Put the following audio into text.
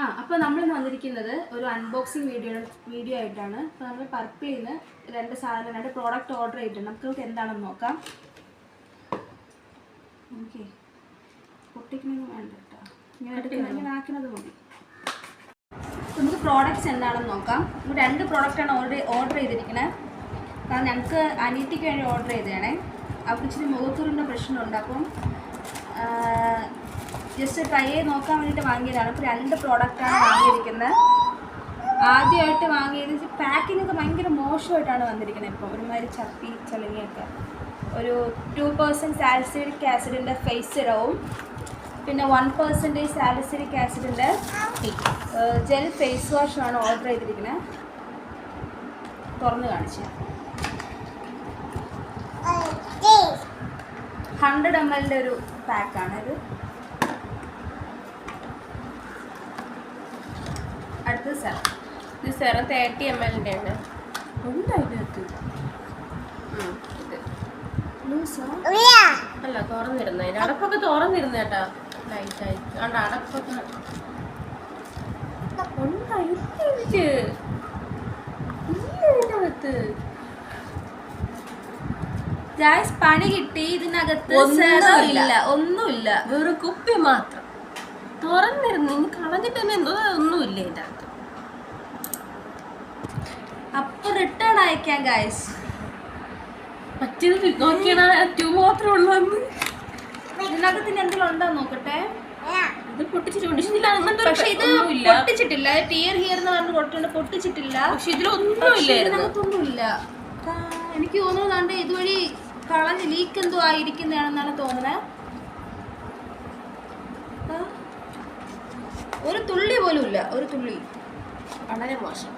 ആ അപ്പോൾ നമ്മൾ വന്നിരിക്കുന്നത് ഒരു അൺബോക്സിങ് വീഡിയോ വീഡിയോ ആയിട്ടാണ്. അപ്പോൾ നമ്മൾ പർപ്പിൽ നിന്ന് രണ്ട് സാധനം രണ്ട് പ്രോഡക്റ്റ് ഓർഡർ ചെയ്തിട്ടുണ്ട്. നമുക്ക് എന്താണെന്ന് നോക്കാം. ഓക്കെ പൊട്ടിക്കണമെന്ന് വേണ്ട കേട്ടോ. ഇങ്ങനെ എടുക്കുന്നത് ഇങ്ങനെ ആക്കുന്നത് മതി. നമുക്ക് പ്രോഡക്റ്റ്സ് എന്താണെന്ന് നോക്കാം. രണ്ട് പ്രോഡക്റ്റാണ് ഓർഡർ ഓർഡർ ചെയ്തിരിക്കുന്നത് കാരണം ഞങ്ങൾക്ക് അനീറ്റിക്ക് വേണ്ടി ഓർഡർ ചെയ്തതാണേ. അവർക്ക് ഇച്ചിരി മുഖത്തൂറിന്റെ പ്രശ്നമുണ്ട്. അപ്പം ജസ്റ്റ് ട്രൈ ചെയ്ത് നോക്കാൻ വേണ്ടിയിട്ട് വാങ്ങിയതാണ്. ഇപ്പോൾ രണ്ട് പ്രോഡക്റ്റാണ് വാങ്ങിയിരിക്കുന്നത്. ആദ്യമായിട്ട് വാങ്ങിയത് പാക്കിംഗ് ഒക്കെ ഭയങ്കര മോശമായിട്ടാണ് വന്നിരിക്കുന്നത് ഇപ്പോൾ ഒരുമാതിരി ചപ്പി ചളിങ്ങിയൊക്കെ ഒരു ടു പേഴ്സന്റ് സാലിസിലിക് ആസിഡിന്റെ ഫേസ് സിറവും പിന്നെ വൺ പേഴ്സന്റേജ് സാലിസിലിക് ആസിഡിന്റെ ജെൽ ഫേസ് വാഷാണ് ഓർഡർ ചെയ്തിരിക്കുന്നത്. തുറന്ന് കാണിച്ചു ഹൺഡ്രഡ് എം എല്ലിന്റെ ഒരു പാക്കാണ് ഇത്. അടുത്ത സാർ ഇത് സെറം തേർട്ടി എം എല്ലിന്റെ ആണ്. ഉണ്ടായിട്ട് അല്ല തുറന്നിരുന്ന. അതിന്റെ അടപ്പൊക്കെ തുറന്നിരുന്ന കേട്ടാ. ലൈറ്റ് ആയിട്ട്. അടപ്പൊക്കെ. ഉണ്ടാ, ഇല്ല ഇതിൽ. ഇല്ല ഇതിന്റെ അകത്ത് ഗായ്സ് പണി കിട്ടി. ഇതിനകത്ത് ഒന്നുമില്ല. ഒന്നുമില്ല. വെറും കുപ്പി മാത്രം. തുറന്നിരുന്നു ഇനി കളഞ്ഞിട്ട് തന്നെ എന്തോ ഒന്നുമില്ല ഇതിന്റെ അകത്ത് അപ്പൊ റിട്ടേൺ അയക്കാം ഗായ്സ് മറ്റേത് നോക്കിയാണ് ട്യൂബ് മാത്രമേ ഉള്ളൂ അന്ന്. ഇതിനകത്ത് ഇനി എന്തെങ്കിലും ഉണ്ടോ നോക്കട്ടെ. ഇത് പൊട്ടിച്ചിട്ട് ഇതിൽ പക്ഷെ ഇത് പൊട്ടിച്ചിട്ടില്ല. ടിയർ ഹിയർ എന്ന് പറഞ്ഞ് കൊടുത്തിട്ടുണ്ട് പൊട്ടിച്ചിട്ടില്ല. പക്ഷെ ഇതിലൊന്നും ഇല്ലായിരുന്നു ഇതിനകത്തൊന്നുമില്ല. എനിക്ക് തോന്നുന്നു ഇതുവഴി കളഞ്ഞ് ലീക്ക് എന്തോ ആയിരിക്കുന്നതാണെന്നാണ് തോന്നുന്നത്. ഒരു തുള്ളി പോലും ഇല്ല ഒരു തുള്ളി വളരെ മോശം